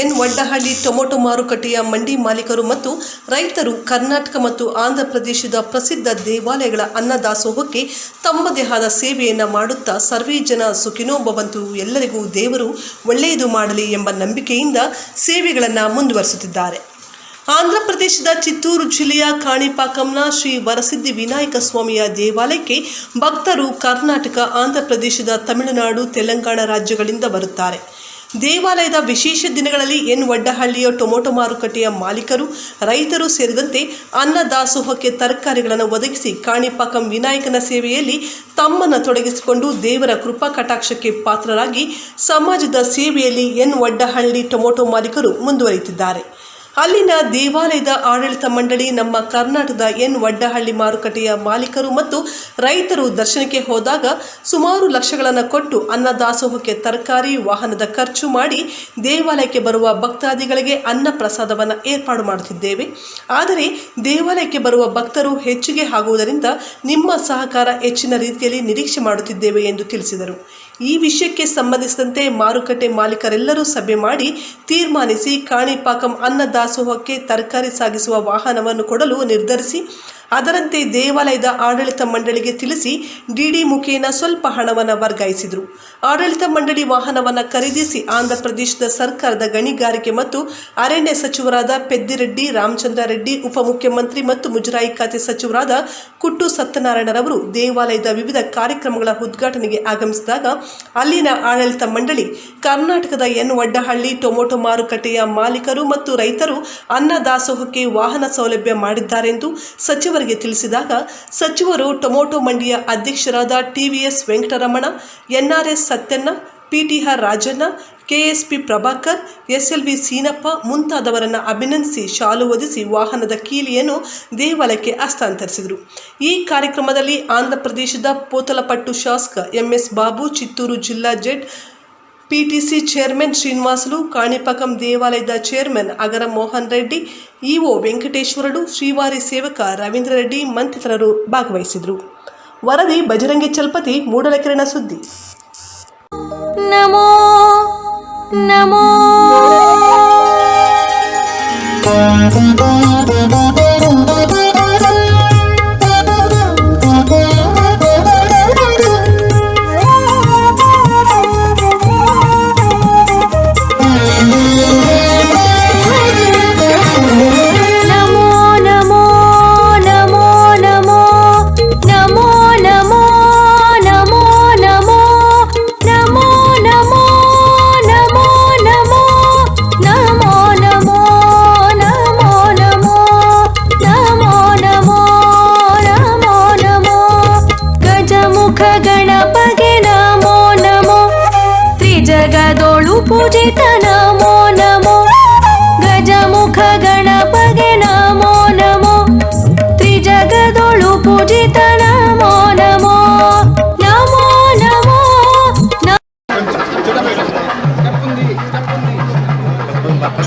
N Vaddahalli tomato ಮಾರುಕಟ್ಟೆಯ ಮಂಡಿ ಮಾಲೀಕರು ಮತ್ತು ರೈತರು ಕರ್ನಾಟಕ ಮತ್ತು ಆಂಧ್ರ ಪ್ರದೇಶದ ಪ್ರಸಿದ್ಧ ದೇವಾಲಯಗಳ ಅನ್ನದಾಸೋಹಕ್ಕೆ ತಮ್ಮದೇ ಆದ ಸೇವೆಯನ್ನು ಮಾಡುತ್ತಾ ಸರ್ವೇ ಜನ ಸುಖಿನೋ ಭವಂತು ಎಲ್ಲರಿಗೂ ದೇವರು ಒಳ್ಳೆಯದು ಮಾಡಲಿ ಎಂಬ ನಂಬಿಕೆಯಿಂದ ಸೇವೆಗಳನ್ನು ಮುಂದುವರಿಸುತ್ತಿದ್ದಾರೆ. ಆಂಧ್ರ ಪ್ರದೇಶದ ಚಿತ್ತೂರು ಜಿಲ್ಲೆಯ ಕಾಣಿಪಾಕಂನ ಶ್ರೀ ವರಸಿದ್ಧಿ ವಿನಾಯಕ ಸ್ವಾಮಿಯ ದೇವಾಲಯಕ್ಕೆ ಭಕ್ತರು ಕರ್ನಾಟಕ, ಆಂಧ್ರ ಪ್ರದೇಶದ ತಮಿಳುನಾಡು, ತೆಲಂಗಾಣ ರಾಜ್ಯಗಳಿಂದ ಬರುತ್ತಾರೆ. ದೇವಾಲಯದ ವಿಶೇಷ ದಿನಗಳಲ್ಲಿ ಎನ್ ವಡ್ಡಹಳ್ಳಿಯ ಟೊಮೊಟೊ ಮಾರುಕಟ್ಟೆಯ ಮಾಲೀಕರು, ರೈತರು ಸೇರಿದಂತೆ ಅನ್ನದಾಸೋಹಕ್ಕೆ ತರಕಾರಿಗಳನ್ನು ಒದಗಿಸಿ ಕಾಣಿಪಾಕಂ ವಿನಾಯಕನ ಸೇವೆಯಲ್ಲಿ ತಮ್ಮನ್ನು ತೊಡಗಿಸಿಕೊಂಡು ದೇವರ ಕೃಪಾ ಕಟಾಕ್ಷಕ್ಕೆ ಪಾತ್ರರಾಗಿ ಸಮಾಜದ ಸೇವೆಯಲ್ಲಿ ಎನ್ ವಡ್ಡಹಳ್ಳಿ ಟೊಮೊಟೊ ಮಾಲೀಕರು ಮುಂದುವರಿಯುತ್ತಿದ್ದಾರೆ. ಅಲ್ಲಿನ ದೇವಾಲಯದ ಆಡಳಿತ ಮಂಡಳಿ ನಮ್ಮ ಕರ್ನಾಟಕದ ಎನ್ ವಡ್ಡಹಳ್ಳಿ ಮಾರುಕಟ್ಟೆಯ ಮಾಲೀಕರು ಮತ್ತು ರೈತರು ದರ್ಶನಕ್ಕೆ ಹೋದಾಗ ಸುಮಾರು ಲಕ್ಷಗಳನ್ನು ಕೊಟ್ಟು ಅನ್ನದಾಸೋಹಕ್ಕೆ ತರಕಾರಿ, ವಾಹನದ ಖರ್ಚು ಮಾಡಿ ದೇವಾಲಯಕ್ಕೆ ಬರುವ ಭಕ್ತಾದಿಗಳಿಗೆ ಅನ್ನ ಪ್ರಸಾದವನ್ನು ಏರ್ಪಾಡು ಮಾಡುತ್ತಿದ್ದೇವೆ. ಆದರೆ ದೇವಾಲಯಕ್ಕೆ ಬರುವ ಭಕ್ತರು ಹೆಚ್ಚಿಗೆ ಆಗುವುದರಿಂದ ನಿಮ್ಮ ಸಹಕಾರ ಹೆಚ್ಚಿನ ರೀತಿಯಲ್ಲಿ ನಿರೀಕ್ಷೆ ಮಾಡುತ್ತಿದ್ದೇವೆ ಎಂದು ತಿಳಿಸಿದರು. ಈ ವಿಷಯಕ್ಕೆ ಸಂಬಂಧಿಸಿದಂತೆ ಮಾರುಕಟ್ಟೆ ಮಾಲೀಕರೆಲ್ಲರೂ ಸಭೆ ಮಾಡಿ ತೀರ್ಮಾನಿಸಿ ಕಾಣಿಪಾಕಂ ಅನ್ನದಾಸೋಹಕ್ಕೆ ತರಕಾರಿ ಸಾಗಿಸುವ ವಾಹನವನ್ನು ಕೊಡಲು ನಿರ್ಧರಿಸಿ ಅದರಂತೆ ದೇವಾಲಯದ ಆಡಳಿತ ಮಂಡಳಿಗೆ ತಿಳಿಸಿ ಡಿಡಿ ಮುಖೇನ ಸ್ವಲ್ಪ ಹಣವನ್ನು ವರ್ಗಾಯಿಸಿದರು. ಆಡಳಿತ ಮಂಡಳಿ ವಾಹನವನ್ನು ಖರೀದಿಸಿ ಆಂಧ್ರಪ್ರದೇಶದ ಸರ್ಕಾರದ ಗಣಿಗಾರಿಕೆ ಮತ್ತು ಅರಣ್ಯ ಸಚಿವರಾದ ಪೆದ್ದಿರೆಡ್ಡಿ, ರಾಮಚಂದ್ರ ರೆಡ್ಡಿ, ಉಪಮುಖ್ಯಮಂತ್ರಿ ಮತ್ತು ಮುಜರಾಯಿ ಖಾತೆ ಸಚಿವರಾದ ಕುಟ್ಟು ಸತ್ಯನಾರಾಯಣರವರು ದೇವಾಲಯದ ವಿವಿಧ ಕಾರ್ಯಕ್ರಮಗಳ ಉದ್ಘಾಟನೆಗೆ ಆಗಮಿಸಿದಾಗ ಅಲ್ಲಿನ ಆಡಳಿತ ಮಂಡಳಿ, ಕರ್ನಾಟಕದ ಎನ್ ವಡ್ಡಹಳ್ಳಿ ಟೊಮೊಟೊ ಮಾರುಕಟ್ಟೆಯ ಮಾಲೀಕರು ಮತ್ತು ರೈತರು ಅನ್ನದಾಸೋಹಕ್ಕೆ ವಾಹನ ಸೌಲಭ್ಯ ಮಾಡಿದ್ದಾರೆಂದು ಸಚಿವರಿಗೆ ತಿಳಿಸಿದಾಗ ಸಚಿವರು ಟೊಮೊಟೊ ಮಂಡಿಯ ಅಧ್ಯಕ್ಷರಾದ TVS Venkataramana NRS Satyanna PTR Rajanna KSP Prabhakar SLV Seenappa ಮುಂತಾದವರನ್ನು ಅಭಿನಂದಿಸಿ ಶಾಲು ಒದಿಸಿ ವಾಹನದ ಕೀಲಿಯನ್ನು ದೇವಾಲಯಕ್ಕೆ ಹಸ್ತಾಂತರಿಸಿದರು. ಈ ಕಾರ್ಯಕ್ರಮದಲ್ಲಿ ಆಂಧ್ರಪ್ರದೇಶದ ಪೋತಲಪಟ್ಟು ಶಾಸಕ ಎಂಎಸ್ ಬಾಬು, ಚಿತ್ತೂರು ಜಿಲ್ಲಾ Z PTC chairman Srinivasulu Kanipakam దేవాలయద chairman అగర Mohan Reddy EO ವೆಂಕಟೇಶ್ವರಡು Srivari ಸೇವಕ ರವೀಂದ್ರ ರೆಡ್ಡಿ ಮತ್ತಿತರರು ಭಾಗವಹಿಸಿದರು ವರದಿ ಬಜರಂಗಿ ಚಲಪತಿ ಮೂಡಲಕೆರೆನ ಸುದ್ದಿ ನಮೋ ನಮೋ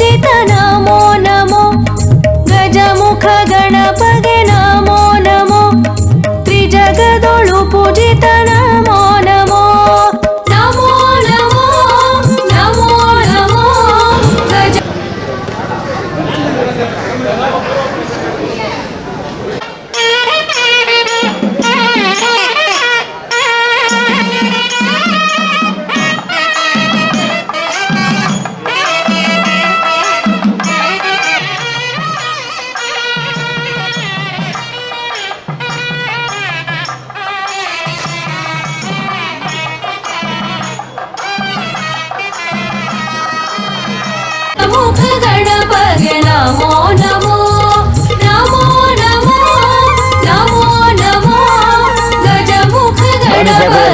చేతనామో.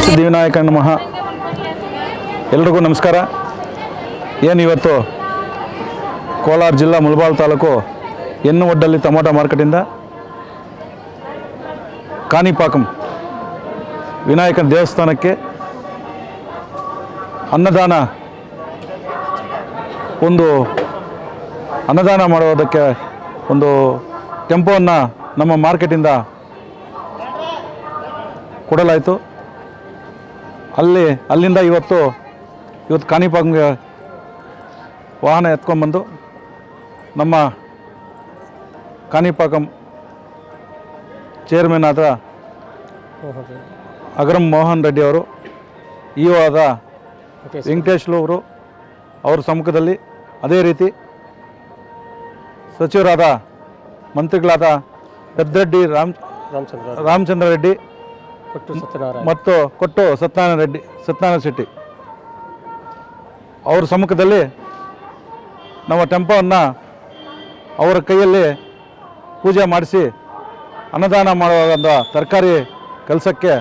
ಸಿದ್ಧಿವಿನಾಯಕ ನಮಃ ಎಲ್ರಿಗೂ ನಮಸ್ಕಾರ ಏನು ಇವತ್ತು ಕೋಲಾರ ಜಿಲ್ಲಾ ಮುಳಬಾಲ್ ತಾಲೂಕು ಎನ್ನು ಒಡ್ಡಲ್ಲಿ ಟೊಮೊಟೊ ಮಾರ್ಕೆಟಿಂದ ಕಾಣಿಪಾಕಂ ವಿನಾಯಕನ ದೇವಸ್ಥಾನಕ್ಕೆ ಅನ್ನದಾನ ಒಂದು ಅನ್ನದಾನ ಮಾಡುವುದಕ್ಕೆ ಒಂದು ಟೆಂಪೋವನ್ನು ನಮ್ಮ ಮಾರ್ಕೆಟಿಂದ ಕೊಡಲಾಯಿತು. ಅಲ್ಲಿ ಅಲ್ಲಿಂದ ಇವತ್ತು ಇವತ್ತು ಕಾಣಿಪಾಂಗೆ ವಾಹನ ಎತ್ಕೊಂಡ್ಬಂದು ನಮ್ಮ ಕಾಣಿಪಾಕಂ ಚೇರ್ಮನ್ ಆದ ಅಗರಂ ಮೋಹನ್ ರೆಡ್ಡಿ ಅವರು ಇಒ ಆದ ವೆಂಕಟೇಶ್ಲು ಅವರು ಅವ್ರ ಸಮ್ಮುಖದಲ್ಲಿ ಅದೇ ರೀತಿ ಸಚಿವರಾದ ಮಂತ್ರಿಗಳಾದ ಪೆದ್ದರೆಡ್ಡಿ ರಾಮ್ ರಾಮಚಂದ್ರ ರಾಮಚಂದ್ರ ರೆಡ್ಡಿ ಕೊಟ್ಟು ಸತ್ಯನಾರಾಯಣ. ಮತ್ತು ಕೊಟ್ಟು ಸತ್ಯನಾರಾಯಣ ರೆಡ್ಡಿ ಸತ್ಯನಾರಾಯಣ ಶೆಟ್ಟಿ. ಅವ್ರ ಸಮ್ಮುಖದಲ್ಲಿ ನಮ್ಮ ಟೆಂಪೋವನ್ನು ಅವರ ಕೈಯಲ್ಲಿ ಪೂಜೆ ಮಾಡಿಸಿ ಅನ್ನದಾನ ಮಾಡುವಂಥ ತರಕಾರಿ ಕೆಲಸಕ್ಕೆ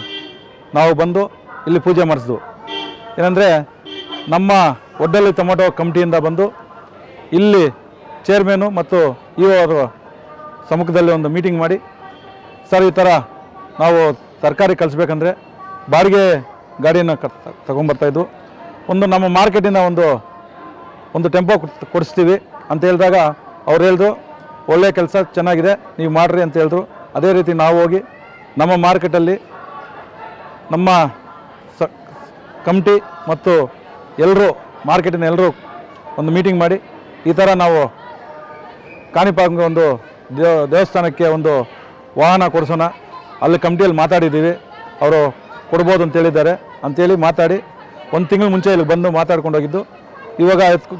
ನಾವು ಬಂದು ಇಲ್ಲಿ ಪೂಜೆ ಮಾಡಿಸಿದ್ವು. ಏನಂದರೆ ನಮ್ಮ ಒಡ್ಡಲ್ಲಿ ಟೊಮೊಟೊ ಕಮಿಟಿಯಿಂದ ಬಂದು ಇಲ್ಲಿ ಚೇರ್ಮನು ಮತ್ತು ಇ ಅವರು ಸಮ್ಮುಖದಲ್ಲಿ ಒಂದು ಮೀಟಿಂಗ್ ಮಾಡಿ, ಸರ್, ಈ ಥರ ನಾವು ತರಕಾರಿ ಕಳಿಸ್ಬೇಕಂದ್ರೆ ಬಾಡಿಗೆ ಗಾಡಿಯನ್ನು ಕ ತಗೊಂಬರ್ತಾಯಿದ್ವು ಒಂದು ನಮ್ಮ ಮಾರ್ಕೆಟಿಂದ ಒಂದು ಒಂದು ಟೆಂಪೋ ಕೊಡ್- ಕೊಡಿಸ್ತೀವಿ ಅಂತ ಹೇಳಿದಾಗ ಅವ್ರು ಹೇಳಿದ್ರು ಒಳ್ಳೆಯ ಕೆಲಸ, ಚೆನ್ನಾಗಿದೆ, ನೀವು ಮಾಡಿರಿ ಅಂತ ಹೇಳಿದ್ರು. ಅದೇ ರೀತಿ ನಾವು ಹೋಗಿ ನಮ್ಮ ಮಾರ್ಕೆಟಲ್ಲಿ ನಮ್ಮ ಸ, ಕಮಿಟಿ ಮತ್ತು ಎಲ್ಲರೂ ಮಾರ್ಕೆಟಿನ ಎಲ್ಲರೂ ಒಂದು ಮೀಟಿಂಗ್ ಮಾಡಿ ಈ ಥರ ನಾವು ಕಾಣಿಪಾಂಗ ಒಂದು ದೇವ, ದೇವಸ್ಥಾನಕ್ಕೆ ಒಂದು ವಾಹನ ಕೊಡಿಸೋಣ. ಅಲ್ಲಿ ಕಮಿಟಿಯಲ್ಲಿ ಮಾತಾಡಿದ್ದೀವಿ. ಅವರು ಕೊಡ್ಬೋದು ಅಂತ ಹೇಳಿದ್ದಾರೆ. ಅಂತೇಳಿ ಮಾತಾಡಿ ಒಂದು ತಿಂಗಳು ಮುಂಚೆ ಇಲ್ಲಿ ಬಂದು ಮಾತಾಡ್ಕೊಂಡು ಹೋಗಿದ್ದು. ಇವಾಗ ಎತ್ಕೊ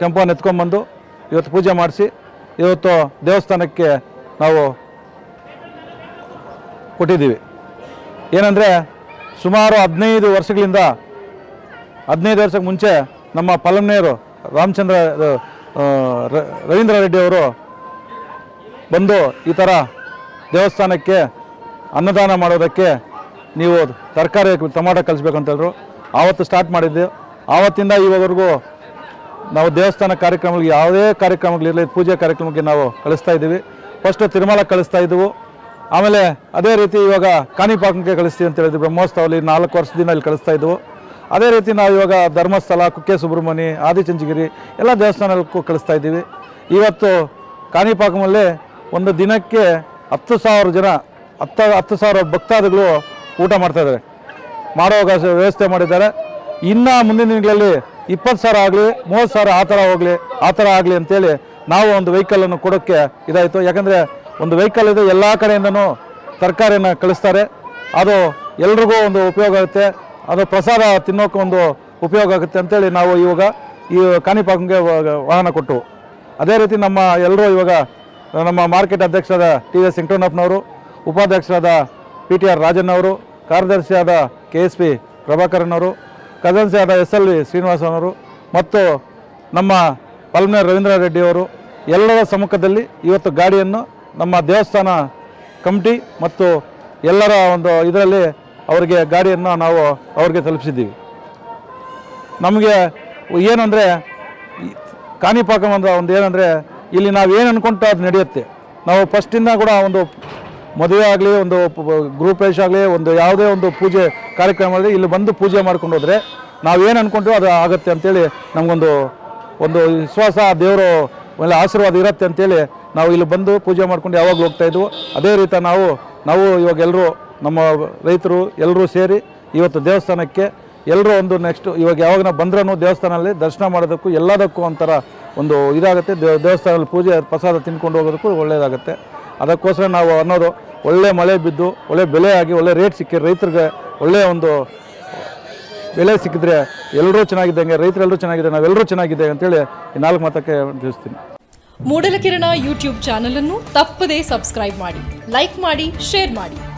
ಟೆಂಪೋನ ಎತ್ಕೊಂಡ್ಬಂದು ಇವತ್ತು ಪೂಜೆ ಮಾಡಿಸಿ ಇವತ್ತು ದೇವಸ್ಥಾನಕ್ಕೆ ನಾವು ಕೊಟ್ಟಿದ್ದೀವಿ. ಏನಂದರೆ ಸುಮಾರು ಹದಿನೈದು ವರ್ಷಗಳಿಂದ ಹದಿನೈದು ವರ್ಷಕ್ಕೆ ಮುಂಚೆ ನಮ್ಮ ಪಲಮ್ನೇರು ರಾಮಚಂದ್ರ ರವೀಂದ್ರ ರೆಡ್ಡಿ ಅವರು ಬಂದು ಈ ಥರ ದೇವಸ್ಥಾನಕ್ಕೆ ಅನ್ನದಾನ ಮಾಡೋದಕ್ಕೆ ನೀವು ತರಕಾರಿ ಟೊಮಾಟೊ ಕಲಿಸ್ಬೇಕು ಅಂತ ಹೇಳಿದ್ರು. ಆವತ್ತು ಸ್ಟಾರ್ಟ್ ಮಾಡಿದ್ದು. ಆವತ್ತಿಂದ ಇವಾಗವರೆಗೂ ನಾವು ದೇವಸ್ಥಾನ ಕಾರ್ಯಕ್ರಮಗಳಿಗೆ ಯಾವುದೇ ಕಾರ್ಯಕ್ರಮಗಳಿರಲಿ ಪೂಜೆ ಕಾರ್ಯಕ್ರಮಕ್ಕೆ ನಾವು ಕಳಿಸ್ತಾ ಇದ್ದೀವಿ. ಫಸ್ಟು ತಿರುಮಲ ಕಳಿಸ್ತಾ ಇದ್ದೆವು. ಆಮೇಲೆ ಅದೇ ರೀತಿ ಇವಾಗ ಕಾಣಿಪಾಕಕ್ಕೆ ಕಳಿಸ್ತೀವಿ ಅಂತ ಹೇಳಿದ್ವಿ ಬ್ರಹ್ಮೋತ್ಸವದಲ್ಲಿ ನಾಲ್ಕು ವರ್ಷದಿಂದ ಇಲ್ಲಿ ಕಳಿಸ್ತಾ ಇದ್ದೆವು. ಅದೇ ರೀತಿ ನಾವು ಇವಾಗ ಧರ್ಮಸ್ಥಳ, ಕುಕ್ಕೆ ಸುಬ್ರಹ್ಮಣ್ಯ, ಆದಿಚುಂಚಗಿರಿ ಎಲ್ಲ ದೇವಸ್ಥಾನಕ್ಕೂ ಕಳಿಸ್ತಾ ಇದ್ದೀವಿ. ಇವತ್ತು ಕಾಣಿಪಾಕಮಲ್ಲಿ ಒಂದು ದಿನಕ್ಕೆ ಹತ್ತು ಸಾವಿರ ಜನ, ಹತ್ತು ಹತ್ತು ಸಾವಿರ ಭಕ್ತಾದಿಗಳು ಊಟ ಮಾಡ್ತಾ ಇದ್ದಾರೆ. ಮಾಡೋ ಅವಕಾಶ ವ್ಯವಸ್ಥೆ ಮಾಡಿದ್ದಾರೆ. ಇನ್ನು ಮುಂದಿನ ದಿನಗಳಲ್ಲಿ ಇಪ್ಪತ್ತು ಸಾವಿರ ಆಗಲಿ, ಮೂವತ್ತು ಸಾವಿರ ಆ ಥರ ಹೋಗಲಿ, ಆ ಥರ ಆಗಲಿ ಅಂತೇಳಿ ನಾವು ಒಂದು ವೆಹಿಕಲನ್ನು ಕೊಡೋಕ್ಕೆ ಇದಾಯಿತು. ಯಾಕಂದರೆ ಒಂದು ವೆಹಿಕಲ್ ಇದೆ, ಎಲ್ಲ ಕಡೆಯಿಂದನೂ ತರಕಾರಿಯನ್ನು ಕಳಿಸ್ತಾರೆ. ಅದು ಎಲ್ರಿಗೂ ಒಂದು ಉಪಯೋಗ ಆಗುತ್ತೆ. ಅದು ಪ್ರಸಾದ ತಿನ್ನೋಕೆ ಒಂದು ಉಪಯೋಗ ಆಗುತ್ತೆ ಅಂತೇಳಿ ನಾವು ಇವಾಗ ಈ ಕಾಣಿಪಾಕಂಗೆ ವಾಹನ ಕೊಟ್ಟು ಅದೇ ರೀತಿ ನಮ್ಮ ಎಲ್ಲರೂ ಇವಾಗ ನಮ್ಮ ಮಾರ್ಕೆಟ್ ಅಧ್ಯಕ್ಷರಾದ ಟಿ ಎಸ್ ವೆಂಕಟಣ್ಣಪ್ಪನವರು ಉಪಾಧ್ಯಕ್ಷರಾದ ಪಿ ಟಿ ಆರ್ ರಾಜನ್ ಅವರು ಕಾರ್ಯದರ್ಶಿಯಾದ ಕೆ ಎಸ್ ಪಿ ಪ್ರಭಾಕರನ್ ಅವರು ಕಜನ್ಸಿ ಆದ ಎಸ್ ಎಲ್ ವಿ ಶ್ರೀನಿವಾಸನವರು ಮತ್ತು ನಮ್ಮ ಪಲ್ಮೆ ರವೀಂದ್ರ ರೆಡ್ಡಿ ಅವರು ಎಲ್ಲರ ಸಮ್ಮುಖದಲ್ಲಿ ಇವತ್ತು ಗಾಡಿಯನ್ನು ನಮ್ಮ ದೇವಸ್ಥಾನ ಕಮಿಟಿ ಮತ್ತು ಎಲ್ಲರ ಒಂದು ಇದರಲ್ಲಿ ಅವರಿಗೆ ಗಾಡಿಯನ್ನು ನಾವು ಅವ್ರಿಗೆ ತಲುಪಿಸಿದ್ದೀವಿ. ನಮಗೆ ಏನಂದರೆ ಕಾಣಿಪಾಕಂ ಅಂದ್ರೆ ಒಂದು ಏನಂದರೆ, ಇಲ್ಲಿ ನಾವು ಏನು ಅನ್ಕೊಂತ ಅದು ನಡೆಯುತ್ತೆ. ನಾವು ಫಸ್ಟಿಂದ ಕೂಡ ಒಂದು ಮದುವೆ ಆಗಲಿ, ಒಂದು ಗ್ರೂಪೇಶ್ ಆಗಲಿ, ಒಂದು ಯಾವುದೇ ಒಂದು ಪೂಜೆ ಕಾರ್ಯಕ್ರಮ ಆಗಲಿ ಇಲ್ಲಿ ಬಂದು ಪೂಜೆ ಮಾಡ್ಕೊಂಡು ಹೋದರೆ ನಾವು ಏನು ಅಂದ್ಕೊಂಡ್ರೂ ಅದು ಆಗುತ್ತೆ ಅಂತೇಳಿ ನಮಗೊಂದು, ಒಂದು ವಿಶ್ವಾಸ ದೇವರು ಒಳ್ಳೆ ಆಶೀರ್ವಾದ ಇರುತ್ತೆ ಅಂತೇಳಿ ನಾವು ಇಲ್ಲಿ ಬಂದು ಪೂಜೆ ಮಾಡ್ಕೊಂಡು ಯಾವಾಗ ಹೋಗ್ತಾಯಿದ್ವು ಅದೇ ರೀತಿ ನಾವು ನಾವು ಇವಾಗ ಎಲ್ಲರೂ ನಮ್ಮ ರೈತರು ಎಲ್ಲರೂ ಸೇರಿ ಇವತ್ತು ದೇವಸ್ಥಾನಕ್ಕೆ ಎಲ್ಲರೂ ಒಂದು ನೆಕ್ಸ್ಟ್ ಇವಾಗ ಯಾವಾಗ ನಾವು ಬಂದ್ರೂ ದೇವಸ್ಥಾನದಲ್ಲಿ ದರ್ಶನ ಮಾಡೋದಕ್ಕೂ ಎಲ್ಲದಕ್ಕೂ ಒಂಥರ ಒಂದು ಇದಾಗುತ್ತೆ. ದೇವ, ದೇವಸ್ಥಾನದಲ್ಲಿ ಪೂಜೆ, ಪ್ರಸಾದ ತಿನ್ಕೊಂಡು ಹೋಗೋದಕ್ಕೂ ಒಳ್ಳೆಯದಾಗುತ್ತೆ ಅದಕ್ಕೋಸ್ಕರ ನಾವು ಅನ್ನೋದು ಒಳ್ಳೆ ಮಳೆ ಬಿದ್ದು, ಒಳ್ಳೆ ಬೆಲೆ ಆಗಿ, ಒಳ್ಳೆ ರೇಟ್ ಸಿಕ್ಕಿ ರೈತರಿಗೆ ಒಳ್ಳೆಯ ಒಂದು ಬೆಲೆ ಸಿಕ್ಕಿದ್ರೆ ಎಲ್ಲರೂ ಚೆನ್ನಾಗಿದ್ದಂಗೆ ರೈತರೆಲ್ಲರೂ ಚೆನ್ನಾಗಿದೆ ನಾವೆಲ್ಲರೂ ಚೆನ್ನಾಗಿದೆ ಅಂತೇಳಿ ಈ ನಾಲ್ಕು ಮಾತಕ್ಕೆ ತಿಳಿಸ್ತೀನಿ. ಮೂಡಲಕಿರಣ ಯೂಟ್ಯೂಬ್ ಚಾನಲನ್ನು ತಪ್ಪದೇ ಸಬ್ಸ್ಕ್ರೈಬ್ ಮಾಡಿ ಲೈಕ್ ಮಾಡಿ ಶೇರ್ ಮಾಡಿ.